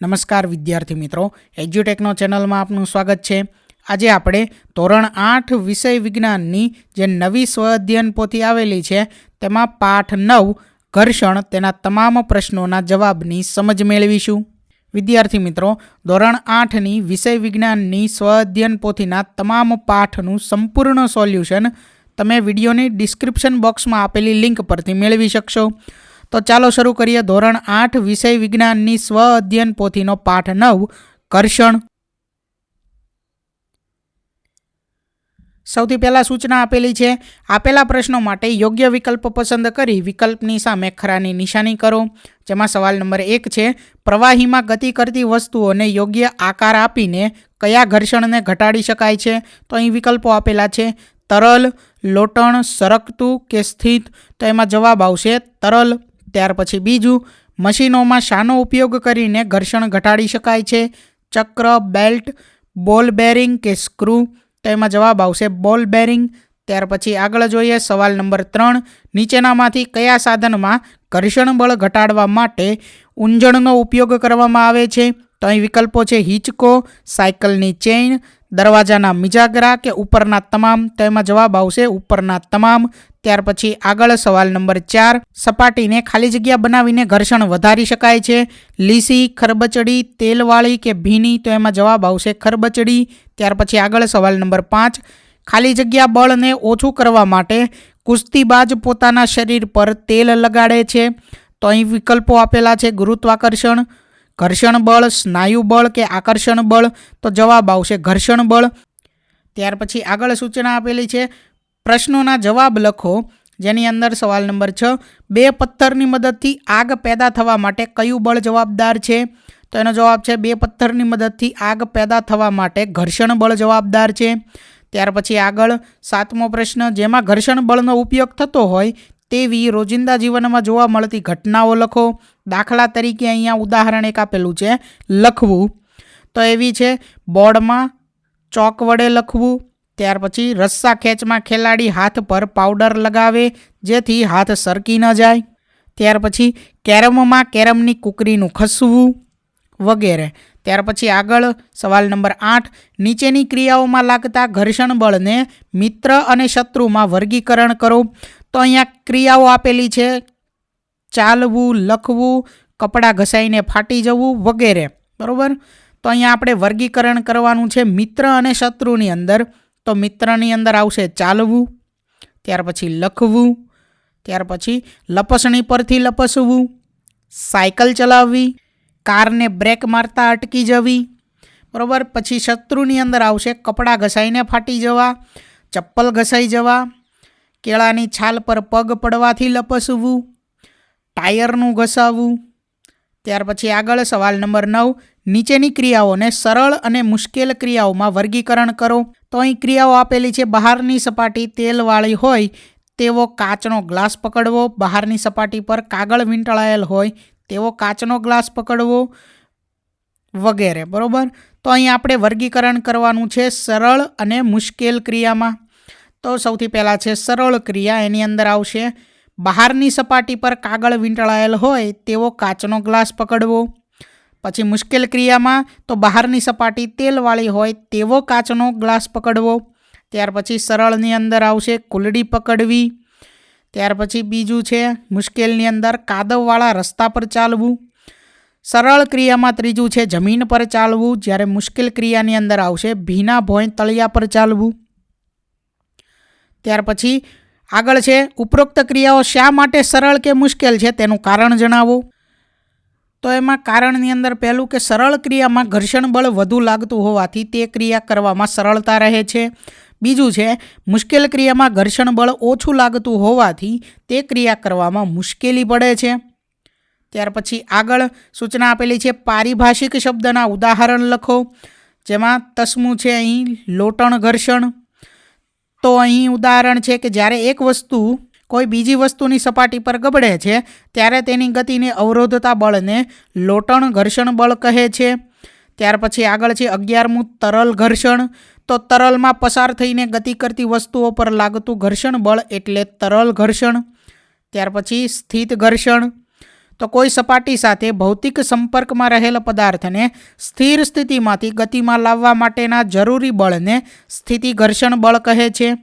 નમસ્કાર વિદ્યાર્થી મિત્રો, એજ્યુટેકનો ચેનલમાં આપનું સ્વાગત છે. આજે આપણે ધોરણ આઠ વિષય વિજ્ઞાનની જે નવી સ્વ અધ્યયન પોથી આવેલી છે, તેમાં પાઠ નવ, ઘર્ષણ તેના તમામ પ્રશ્નોના જવાબની સમજ મેળવીશું. વિદ્યાર્થી મિત્રો, ધોરણ આઠની વિષય વિજ્ઞાનની સ્વ અધ્યયન પોથીના તમામ પાઠનું સંપૂર્ણ સોલ્યુશન તમે વિડીયોની ડિસ્ક્રિપ્શન બોક્સમાં આપેલી લિંક પરથી મેળવી શકશો. તો ચાલો શરૂ કરીએ ધોરણ આઠ વિષય વિજ્ઞાનની સ્વ અધ્યયન પોથીનો પાઠ નવ, ઘર્ષણ. સૌથી પહેલાં સૂચના આપેલી છે, આપેલા પ્રશ્નો માટે યોગ્ય વિકલ્પ પસંદ કરી વિકલ્પની સામે ખરાની નિશાની કરો, જેમાં સવાલ નંબર એક છે, પ્રવાહીમાં ગતિ કરતી વસ્તુઓને યોગ્ય આકાર આપીને કયા ઘર્ષણને ઘટાડી શકાય છે? તો અહીં વિકલ્પો આપેલા છે, તરલ, લોટણ, સરકતું કે સ્થિત? તો એમાં જવાબ આવશે તરલ. ત્યાર પછી બીજું, મશીનોમાં શાનો ઉપયોગ કરીને ઘર્ષણ ઘટાડી શકાય છે. ચક્ર, બેલ્ટ, બોલ બેરિંગ કે સ્ક્રૂ. તો એમાં જવાબ આવશે બોલ બેરિંગ. ત્યાર પછી આગળ જોઈએ સવાલ નંબર ત્રણ, નીચેનામાંથી કયા સાધનમાં ઘર્ષણ બળ ઘટાડવા માટે ઊંજણનો ઉપયોગ કરવામાં આવે છે? તો અહીં વિકલ્પો છે હિંચકો, સાયકલની ચેઇન દરવાજાના મિજાગરા કે ઉપરના તમામ તો એમાં જવાબ આવશે ઉપરના તમામ. ત્યાર પછી આગળ સવાલ નંબર ચાર, સપાટીને ખાલી જગ્યા બનાવીને ઘર્ષણ વધારી શકાય છે. લીસી, ખરબચડી, તેલવાળી કે ભીની, તો એમાં જવાબ આવશે ખરબચડી. ત્યાર પછી આગળ સવાલ નંબર પાંચ, ખાલી જગ્યા બળને ઓછું કરવા માટે કુસ્તીબાજ પોતાના શરીર પર તેલ લગાડે છે. તો અહીં વિકલ્પો આપેલા છે ગુરુત્વાકર્ષણ ઘર્ષણ બળ, સ્નાયુ બળ કે આકર્ષણ બળ? તો જવાબ આવશે ઘર્ષણ બળ. ત્યાર પછી આગળ સૂચના આપેલી છે, પ્રશ્નોના જવાબ લખો. જેની અંદર સવાલ નંબર છ, બે પથ્થરની મદદથી આગ પેદા થવા માટે કયું બળ જવાબદાર છે? તો એનો જવાબ છે, બે પથ્થરની મદદથી આગ પેદા થવા માટે ઘર્ષણ બળ જવાબદાર છે. ત્યાર પછી આગળ સાતમો પ્રશ્ન, જેમાં ઘર્ષણ બળનો ઉપયોગ થતો હોય તેવી રોજિંદા જીવનમાં જોવા મળતી ઘટનાઓ લખો. દાખલા તરીકે અહીંયા ઉદાહરણ એક આપેલું છે, લખવું. તો એવી છે, બોર્ડમાં ચોક વડે લખવું, ત્યાર પછી રસ્સા ખેંચમાં ખેલાડી હાથ પર પાવડર લગાવે, જેથી હાથ સરકી ન જાય. ત્યાર પછી કેરમમાં કેરમની કુકરીનું ખસવું વગેરે. ત્યાર પછી આગળ સવાલ નંબર આઠ, નીચેની ક્રિયાઓમાં લાગતા ઘર્ષણ બળને મિત્ર અને શત્રુમાં વર્ગીકરણ કરો. તો અહીંયા ક્રિયાઓ આપેલી છે ચાલવું, લખવું, કપડાં ઘસાઈને ફાટી જવું વગેરે. બરાબર? તો અહીંયા આપણે વર્ગીકરણ કરવાનું છે મિત્ર અને શત્રુની અંદર. તો મિત્રની અંદર આવશે ચાલવું, ત્યાર પછી લખવું, ત્યાર પછી લપસણી પરથી લપસવું, સાયકલ ચલાવવી, કારને બ્રેક મારતા અટકી જવી. બરાબર? પછી શત્રુની અંદર આવશે કપડાં ઘસાઈને ફાટી જવા, ચપ્પલ ઘસાઈ જવા, કેળાની છાલ પર પગ પડવાથી લપસવું ટાયરનું ઘસાવવું ત્યાર પછી આગળ સવાલ નંબર નવ, નીચેની ક્રિયાઓને સરળ અને મુશ્કેલ ક્રિયાઓમાં વર્ગીકરણ કરો. તો અહીં ક્રિયાઓ આપેલી છે, બહારની સપાટી તેલવાળી હોય તેવો કાચનો ગ્લાસ પકડવો, બહારની સપાટી પર કાગળ વીંટળાયેલ હોય તેવો કાચનો ગ્લાસ પકડવો વગેરે, બરાબર? તો અહીં આપણે વર્ગીકરણ કરવાનું છે સરળ અને મુશ્કેલ ક્રિયામાં. તો સૌથી પહેલાં છે, સરળ ક્રિયા એની અંદર આવશે. બહારની સપાટી પર કાગળ વીંટળાયેલ હોય તેવો કાચનો ગ્લાસ પકડવો. પછી મુશ્કેલ ક્રિયામાં તો બહારની સપાટી તેલવાળી હોય તેવો કાચનો ગ્લાસ પકડવો. ત્યાર પછી સરળની અંદર આવશે કુલડી પકડવી. ત્યાર પછી બીજું છે મુશ્કેલની અંદર કાદવવાળા રસ્તા પર ચાલવું. સરળ ક્રિયામાં ત્રીજું છે જમીન પર ચાલવું, જ્યારે મુશ્કેલ ક્રિયાની અંદર આવશે ભીના ભોંય તળિયા પર ચાલવું. ત્યાર પછી આગળ છે, ઉપરોક્ત ક્રિયાઓ શા માટે સરળ કે મુશ્કેલ છે તેનું કારણ જણાવો. તો એમાં કારણની અંદર પહેલું કે સરળ ક્રિયામાં ઘર્ષણ બળ વધુ લાગતું હોવાથી તે ક્રિયા કરવામાં સરળતા રહે છે. બીજું છે, મુશ્કેલ ક્રિયામાં ઘર્ષણ બળ ઓછું લાગતું હોવાથી તે ક્રિયા કરવામાં મુશ્કેલી પડે છે. ત્યાર પછી આગળ સૂચના આપેલી છે, પારિભાષિક શબ્દના ઉદાહરણ લખો, જેમાં તસમું છે અહીં, લોટણ ઘર્ષણ તો અહીં ઉદાહરણ છે કે જ્યારે એક વસ્તુ કોઈ બીજી વસ્તુની સપાટી પર ગબડે છે, ત્યારે તેની ગતિને અવરોધતા બળને લોટણ ઘર્ષણ બળ કહે છે. ત્યાર પછી આગળ છે અગિયારમું તરલ ઘર્ષણ. તો તરલમાં પસાર થઈને ગતિ કરતી વસ્તુઓ પર લાગતું ઘર્ષણ બળ એટલે તરલ ઘર્ષણ. ત્યાર પછી સ્થિત ઘર્ષણ. તો કોઈ સપાટી સાથે ભૌતિક સંપર્કમાં રહેલ પદાર્થને સ્થિર સ્થિતિમાંથી ગતિમાં લાવવા માટેના જરૂરી બળને સ્થિતિ ઘર્ષણ બળ કહે છે.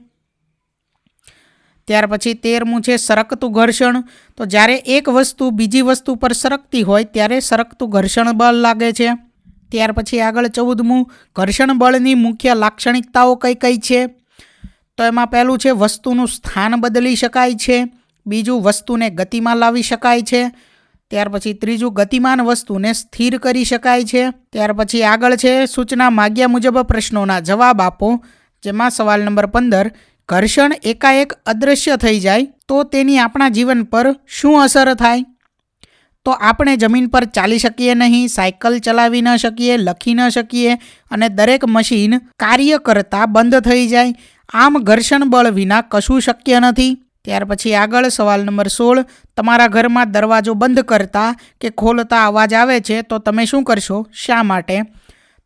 ત્યાર પછી તેરમું છે સરકતું ઘર્ષણ. તો જ્યારે એક વસ્તુ બીજી વસ્તુ પર સરકતી હોય ત્યારે સરકતું ઘર્ષણ બળ લાગે છે. ત્યાર પછી આગળ ચૌદમું ઘર્ષણ બળની મુખ્ય લાક્ષણિકતાઓ કઈ કઈ છે? તો એમાં પહેલું છે વસ્તુનું સ્થાન બદલી શકાય છે. બીજું વસ્તુને ગતિમાં લાવી શકાય છે. ત્યાર પછી ત્રીજું ગતિમાન વસ્તુને સ્થિર કરી શકાય છે. ત્યાર પછી આગળ છે, સૂચના માગ્યા મુજબ પ્રશ્નોના જવાબ આપો, જેમાં સવાલ નંબર પંદર, ઘર્ષણ એકાએક અદૃશ્ય થઈ જાય, તો તેની આપણા જીવન પર શું અસર થાય? તો આપણે જમીન પર ચાલી શકીએ નહીં, સાયકલ ચલાવી ન શકીએ, લખી ન શકીએ, અને દરેક મશીન કાર્ય કરતાં બંધ થઈ જાય. આમ ઘર્ષણ બળ વિના કશું શક્ય નથી. ત્યાર પછી આગળ સવાલ નંબર સોળ, તમારા ઘરમાં દરવાજો બંધ કરતા કે ખોલતા અવાજ આવે છે, તો તમે શું કરશો? શા માટે?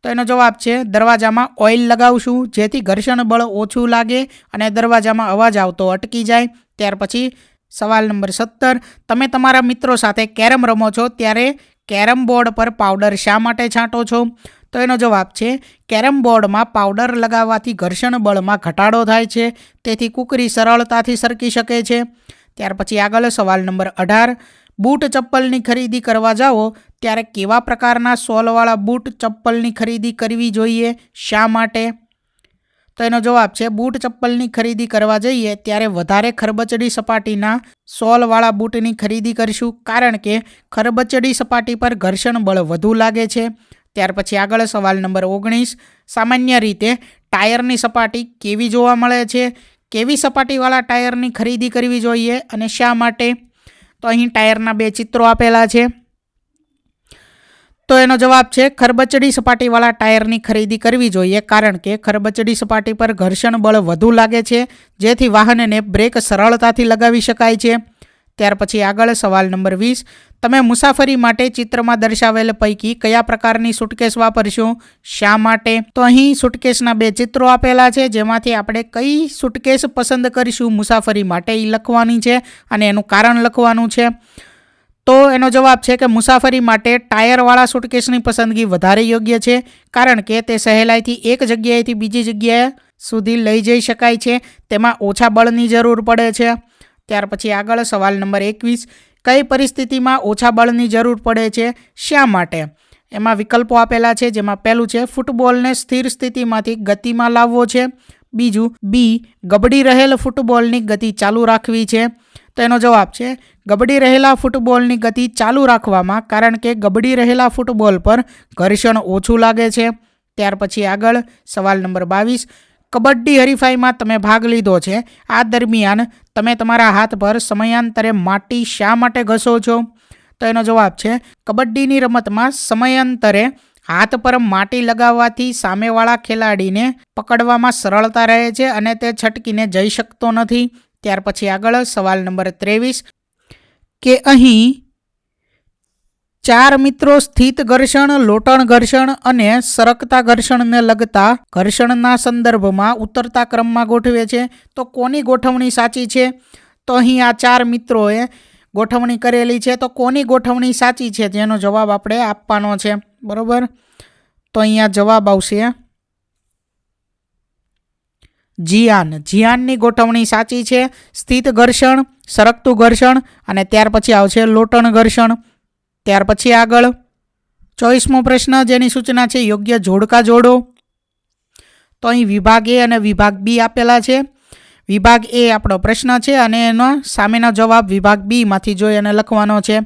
તો એનો જવાબ છે, દરવાજામાં ઓઇલ લગાવશું, જેથી ઘર્ષણ બળ ઓછું લાગે અને દરવાજામાં અવાજ આવતો અટકી જાય. ત્યાર પછી સવાલ નંબર સત્તર, તમે તમારા મિત્રો સાથે કેરમ રમો છો, ત્યારે કેરમ બોર્ડ પર પાવડર શા માટે છાંટો છો? તો એનો જવાબ છે, કેરમ બોર્ડમાં પાવડર લગાવવાથી ઘર્ષણ બળમાં ઘટાડો થાય છે, તેથી કુકરી સરળતાથી સરકી શકે છે. ત્યાર પછી આગળ સવાલ નંબર અઢાર, બૂટ ચપ્પલની ખરીદી કરવા જાઓ, ત્યારે કેવા પ્રકારના સોલવાળા બૂટ ચપ્પલની ખરીદી કરવી જોઈએ, શા માટે? તો એનો જવાબ છે, બૂટ ચપ્પલની ખરીદી કરવા જઈએ, ત્યારે વધારે ખરબચડી સપાટીના સોલવાળા બૂટની ખરીદી કરીશું, કારણ કે ખરબચડી સપાટી પર ઘર્ષણ બળ વધુ લાગે છે. ત્યાર પછી આગળ સવાલ નંબર ઓગણીસ. સામાન્ય રીતે ટાયરની સપાટી કેવી જોવા મળે છે? કેવી સપાટીવાળા ટાયરની ખરીદી કરવી જોઈએ અને શા માટે? તો અહીં ટાયરના બે ચિત્રો આપેલા છે. તો એનો જવાબ છે, ખરબચડી સપાટીવાળા ટાયરની ખરીદી કરવી જોઈએ કારણ કે ખરબચડી સપાટી પર ઘર્ષણ બળ વધુ લાગે છે, જેથી વાહનને બ્રેક સરળતાથી લગાવી શકાય છે. ત્યાર પછી આગળ સવાલ નંબર વીસ. તમે મુસાફરી માટે ચિત્રમાં દર્શાવેલ પૈકી કયા પ્રકારની સુટકેસ વાપરશો? શા માટે? તો અહીં સુટકેસના બે ચિત્રો આપેલા છે, જેમાંથી આપણે કઈ સુટકેસ પસંદ કરીશું મુસાફરી માટે એ લખવાની છે અને એનું કારણ લખવાનું છે. તો એનો જવાબ છે કે મુસાફરી માટે ટાયરવાળા સુટકેસની પસંદગી વધારે યોગ્ય છે, કારણ કે તે સહેલાઈથી એક જગ્યાએથી બીજી જગ્યાએ સુધી લઈ જઈ શકાય છે, તેમાં ઓછા બળની જરૂર પડે છે. ત્યાર પછી આગળ સવાલ નંબર એકવીસ, કઈ પરિસ્થિતિમાં ઓછા બળની જરૂર પડે છે, શા માટે? એમાં વિકલ્પો આપેલા છે, જેમાં પહેલું છે, ફૂટબોલને સ્થિર સ્થિતિમાંથી ગતિમાં લાવવો છે. બીજું, બી, ગબડી રહેલ ફૂટબોલની ગતિ ચાલુ રાખવી છે. તો એનો જવાબ છે, ગબડી રહેલા ફૂટબોલની ગતિ ચાલુ રાખવામાં, કારણ કે ગબડી રહેલા ફૂટબોલ પર ઘર્ષણ ઓછું લાગે છે. ત્યાર પછી આગળ, સવાલ નંબર બાવીસ કબડ્ડી હરીફાઈમાં તમે ભાગ લીધો છે. આ દરમિયાન તમે તમારા હાથ પર સમયાંતરે માટી શા માટે ઘસો છો? તો એનો જવાબ છે, કબડ્ડીની રમતમાં સમયાંતરે હાથ પર માટી લગાવવાથી સામેવાળા ખેલાડીને પકડવામાં સરળતા રહે છે અને તે છટકીને જઈ શકતો નથી. ત્યાર પછી આગળ સવાલ નંબર ત્રેવીસ. કે અહીં ચાર મિત્રો સ્થિત ઘર્ષણ, લોટણ ઘર્ષણ અને સરકતા ઘર્ષણને લગતા ઘર્ષણના સંદર્ભમાં ઉતરતા ક્રમમાં ગોઠવે છે. તો કોની ગોઠવણી સાચી છે? તો અહીં આ ચાર મિત્રોએ ગોઠવણી કરેલી છે. તો કોની ગોઠવણી સાચી છે? જેનો જવાબ આપણે આપવાનો છે. બરાબર? તો અહીંયા જવાબ આવશે. જીયાન. જીયાનની ગોઠવણી સાચી છે. સ્થિત ઘર્ષણ, સરકતું ઘર્ષણ અને ત્યાર પછી આવશે લોટણ ઘર્ષણ. ત્યાર પછી આગળ ચોવીસમો પ્રશ્ન, જેની સૂચના છે, યોગ્ય જોડકા જોડો. તો અહીં વિભાગ એ અને વિભાગ બી આપેલા છે. વિભાગ એ આપણો પ્રશ્ન છે અને એનો સામેનો જવાબ વિભાગ બીમાંથી જોઈ અને લખવાનો છે.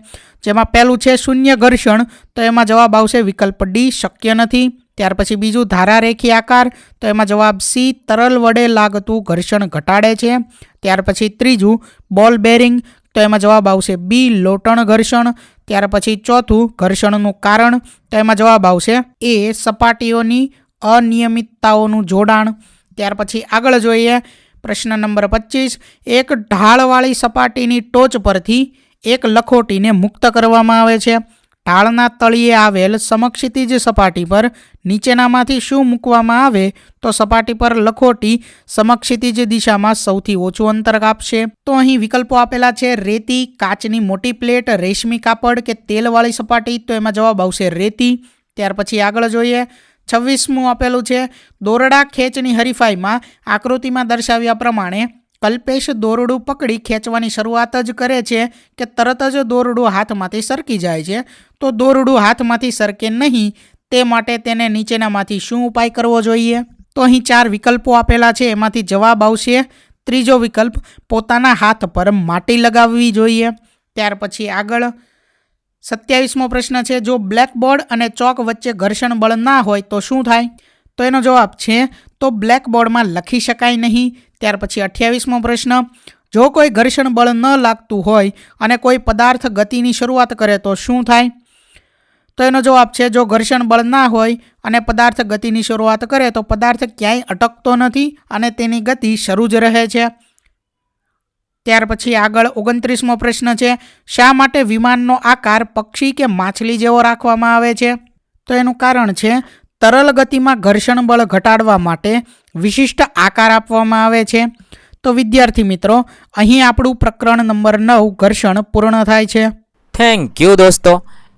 જેમાં પહેલું છે, શૂન્ય ઘર્ષણ. તો એમાં જવાબ આવશે વિકલ્પ ડી શક્ય નથી. ત્યાર પછી બીજું, ધારારેખી આકાર. તો એમાં જવાબ સી તરલ વડે લાગતું ઘર્ષણ ઘટાડે છે. ત્યાર પછી ત્રીજું, બોલ બેરિંગ. તો એમાં જવાબ આવશે બી, લોટણ ઘર્ષણ. ત્યાર પછી ચોથું ઘર્ષણનું કારણ, તો એમાં જવાબ આવશે એ, સપાટીઓની અનિયમિતતાઓનું જોડાણ. ત્યાર પછી આગળ જોઈએ, પ્રશ્ન નંબર પચીસ, એક ઢાળવાળી સપાટીની ટોચ પરથી એક લખોટીને મુક્ત કરવામાં આવે છે. ઢાળના તળિયે આવેલ સમક્ષિતિજ સપાટી પર નીચેનામાંથી શું મૂકવામાં આવે તો સપાટી પર લખોટી સમક્ષિતિજ દિશામાં સૌથી ઓછું અંતર કાપશે. તો અહીં વિકલ્પો આપેલા છે રેતી, કાચની મોટી પ્લેટ, રેશમી કાપડ કે તેલવાળી સપાટી. તો એમાં જવાબ આવશે રેતી. ત્યાર પછી આગળ જોઈએ. છવ્વીસમું આપેલું છે, દોરડા ખેંચની હરીફાઈમાં આકૃતિમાં દર્શાવ્યા પ્રમાણે કલ્પેશ દોરડું પકડી ખેંચવાની શરૂઆત જ કરે છે કે તરત જ દોરડું હાથમાંથી સરકી જાય છે. તો દોરડું હાથમાંથી સરકે નહીં, તે માટે તેને નીચેનામાંથી શું ઉપાય કરવો જોઈએ? તો અહીં ચાર વિકલ્પો આપેલા છે, એમાંથી જવાબ આવશે. ત્રીજો વિકલ્પ, પોતાના હાથ પર માટી લગાવવી જોઈએ. ત્યાર પછી આગળ સત્યાવીસમો પ્રશ્ન છે, જો બ્લેકબોર્ડ અને ચોક વચ્ચે ઘર્ષણ બળ ના હોય તો શું થાય? તો એનો જવાબ છે, તો બ્લેકબોર્ડમાં લખી શકાય નહીં. ત્યાર પછી અઠ્યાવીસમો પ્રશ્ન, જો કોઈ ઘર્ષણ બળ ન લાગતું હોય અને કોઈ પદાર્થ ગતિની શરૂઆત કરે તો શું થાય? તો એનો જવાબ છે, જો ઘર્ષણ બળ ના હોય અને પદાર્થ ગતિની શરૂઆત કરે તો પદાર્થ ક્યાંય અટકતો નથી અને તેની ગતિ શરૂ જ રહે છે. ત્યાર પછી આગળ ઓગણત્રીસમો પ્રશ્ન છે, શા માટે વિમાનનો આકાર પક્ષી કે માછલી જેવો રાખવામાં આવે છે? તો એનું કારણ છે તરલ ગતિમાં ઘર્ષણ બળ ઘટાડવા માટે વિશિષ્ટ આકાર આપવામાં આવે છે. તો વિદ્યાર્થી મિત્રો, અહીં આપણું પ્રકરણ નંબર નવ, ઘર્ષણ પૂર્ણ થાય છે. થેન્ક યુ દોસ્તો.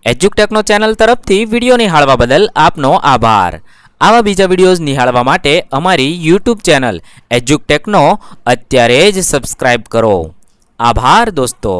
એજ્યુકટેકનો ચેનલ તરફથી વીડિયો નિહાળવા બદલ આપનો આભાર. આવા બીજા વિડીયોઝ નિહાળવા માટે અમારી યુટ્યુબ ચેનલ એજ્યુકટેકનો અત્યારે જ સબસ્ક્રાઈબ કરો. આભાર દોસ્તો.